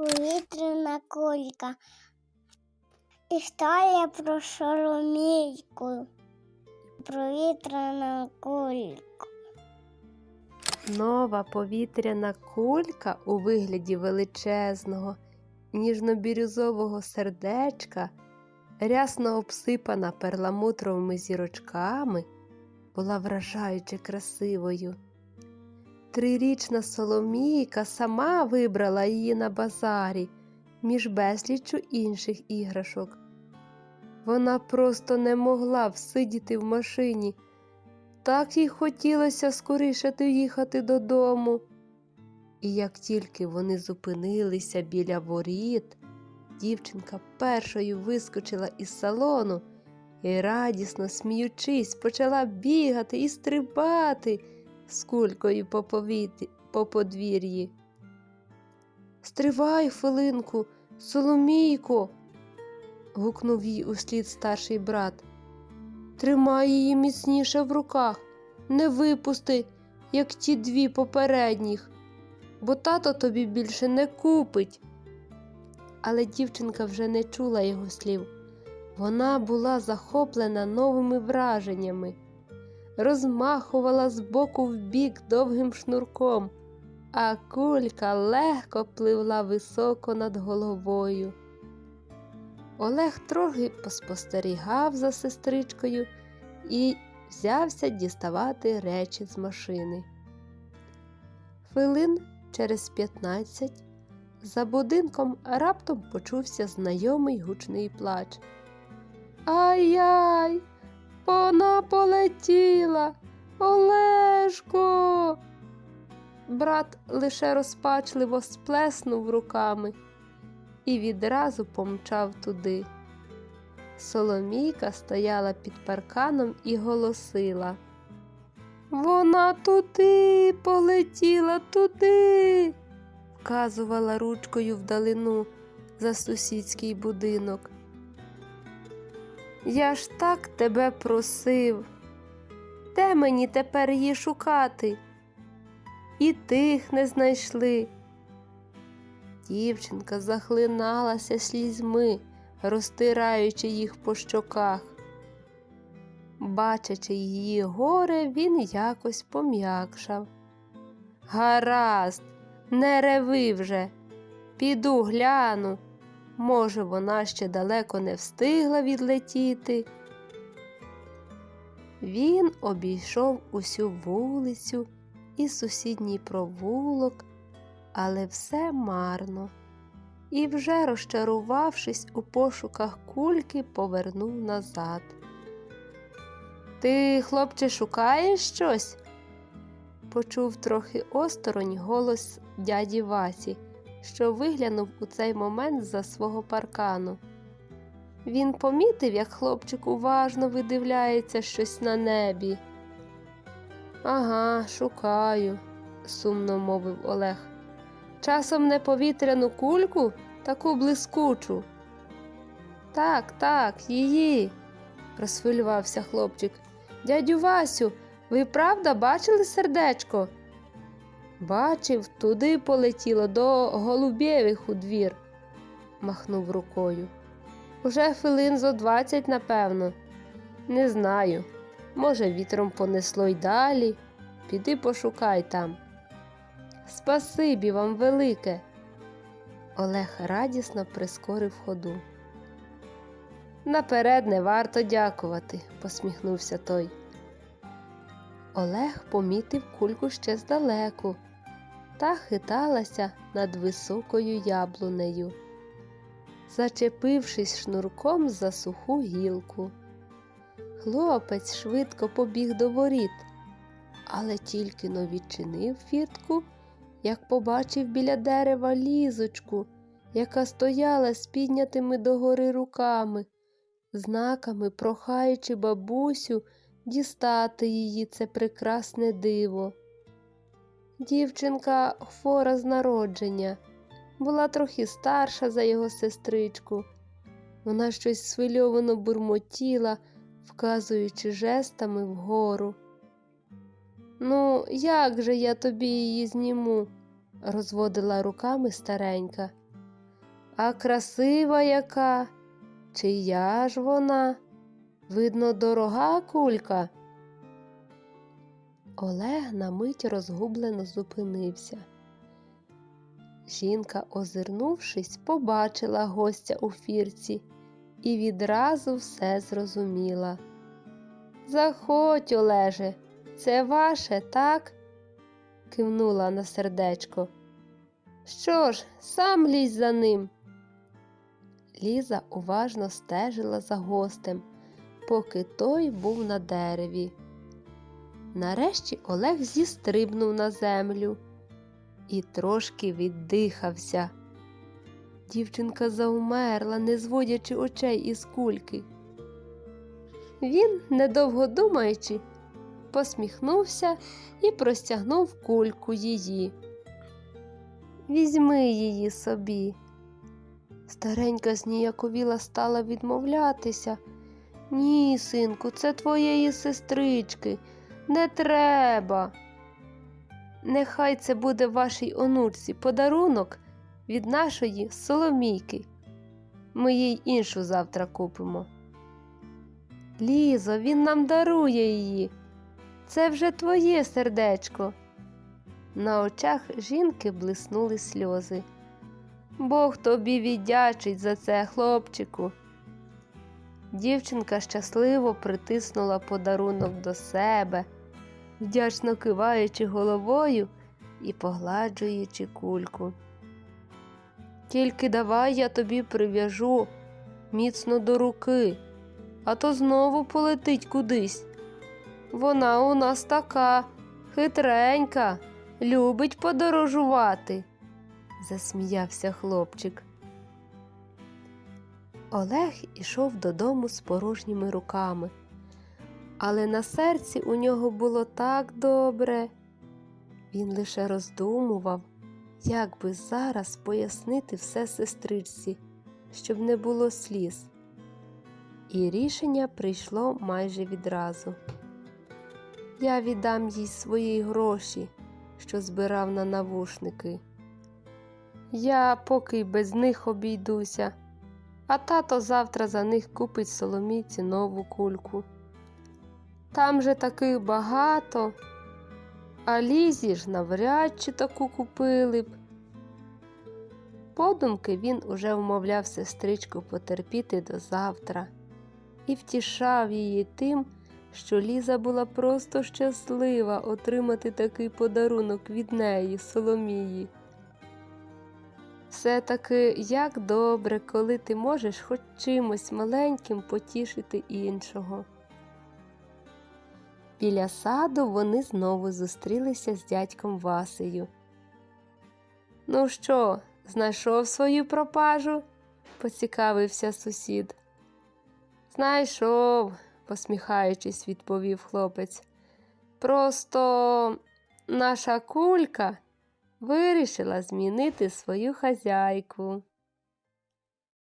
повітряна кулька. Історія про Соломійку. Повітряна кулька. Нова повітряна кулька у вигляді величезного, ніжно-бірюзового сердечка, рясно обсипана перламутровими зірочками, була вражаюче красивою. Трирічна Соломійка сама вибрала її на базарі між безліччю інших іграшок. Вона просто не могла всидіти в машині. Так їй хотілося скоріше доїхати додому. І як тільки вони зупинилися біля воріт, дівчинка першою вискочила із салону і, радісно сміючись, почала бігати і стрибати з кулькою по, повітрі, по подвір'ї. Стривай, хвилинку, Соломійко. гукнув їй услід старший брат. Тримай її міцніше в руках, не випусти, як ті дві попередніх, бо тато тобі більше не купить. Але дівчинка вже не чула його слів. Вона була захоплена новими враженнями, розмахувала з боку в бік довгим шнурком, а кулька легко пливла високо над головою. Олег трохи поспостерігав за сестричкою і взявся діставати речі з машини. Хвилин через п'ятнадцять за будинком раптом почувся знайомий гучний плач. Ай-яй, вона полетіла, Олешко. Брат лише розпачливо сплеснув руками і відразу помчав туди. Соломійка стояла під парканом і голосила. Вона туди полетіла туди, вказувала ручкою вдалину за сусідський будинок. Я ж так тебе просив. Де мені тепер її шукати? І тих не знайшли. Дівчинка захлиналася слізьми, розтираючи їх по щоках. Бачачи її горе, він якось пом'якшав. Гаразд, не реви вже, піду гляну. Може, вона ще далеко не встигла відлетіти. Він обійшов усю вулицю і сусідній провулок, але все марно. І вже розчарувавшись у пошуках кульки, повернув назад. Ти, хлопче, шукаєш щось? почув трохи осторонь голос дяді Васі, що виглянув у цей момент за свого паркану. Він помітив, як хлопчик уважно видивляється щось на небі. Ага, шукаю, сумно мовив Олег. Часом не повітряну кульку, таку блискучу. Так, так, її, розхвилювався хлопчик. Дядю Васю, ви правда бачили сердечко? Бачив, туди полетіло до Голубєвих у двір, махнув рукою. Уже хвилин зо двадцять, напевно. Не знаю. Може, вітром понесло й далі. Піди пошукай там. Спасибі вам велике. Олег радісно прискорив ходу. Наперед не варто дякувати, посміхнувся той. Олег помітив кульку ще здалеку та хиталася над високою яблунею, зачепившись шнурком за суху гілку. Хлопець швидко побіг до воріт, але тільки но відчинив фіртку, як побачив біля дерева лізочку, яка стояла з піднятими догори руками, знаками прохаючи бабусю дістати її це прекрасне диво. Дівчинка хвора з народження, була трохи старша за його сестричку. Вона щось свильовано бурмотіла, вказуючи жестами вгору. Ну, як же я тобі її зніму? розводила руками старенька. А красива яка? Чия ж вона? Видно, дорога кулька. Олег на мить розгублено зупинився. Жінка, озирнувшись, побачила гостя у фірці і відразу все зрозуміла. Заходь, Олеже, це ваше, так? кивнула на сердечко. Що ж, сам лізь за ним. Ліза уважно стежила за гостем, поки той був на дереві. Нарешті Олег зістрибнув на землю і трошки віддихався. Дівчинка заумерла, не зводячи очей із кульки. Він, недовго думаючи, посміхнувся і простягнув кульку її. Візьми її собі. Старенька зніяковіла стала відмовлятися. Ні, синку, це твоєї сестрички. Не треба. Нехай це буде вашій онучці подарунок від нашої Соломійки. Ми їй іншу завтра купимо. Лізо, він нам дарує її. Це вже твоє сердечко. На очах жінки блиснули сльози. Бог тобі віддячить за це, хлопчику. Дівчинка щасливо притиснула подарунок до себе, вдячно киваючи головою і погладжуючи кульку. Тільки давай я тобі прив'яжу міцно до руки, а то знову полетить кудись. Вона у нас така хитренька, любить подорожувати, засміявся хлопчик. Олег ішов додому з порожніми руками, але на серці у нього було так добре. Він лише роздумував, як би зараз пояснити все сестричці, щоб не було сліз. І рішення прийшло майже відразу. Я віддам їй свої гроші, що збирав на навушники. Я поки без них обійдуся, а тато завтра за них купить соломійці нову кульку. Там же таких багато, а лізі ж навряд чи таку купили б. Подумки він уже вмовляв сестричку потерпіти до завтра і втішав її тим, що Ліза була просто щаслива отримати такий подарунок від неї, Соломії. Все таки як добре, коли ти можеш хоч чимось маленьким потішити іншого. Біля саду вони знову зустрілися з дядьком Васею. Ну що, знайшов свою пропажу? поцікавився сусід. Знайшов, посміхаючись, відповів хлопець. Просто наша кулька вирішила змінити свою хазяйку.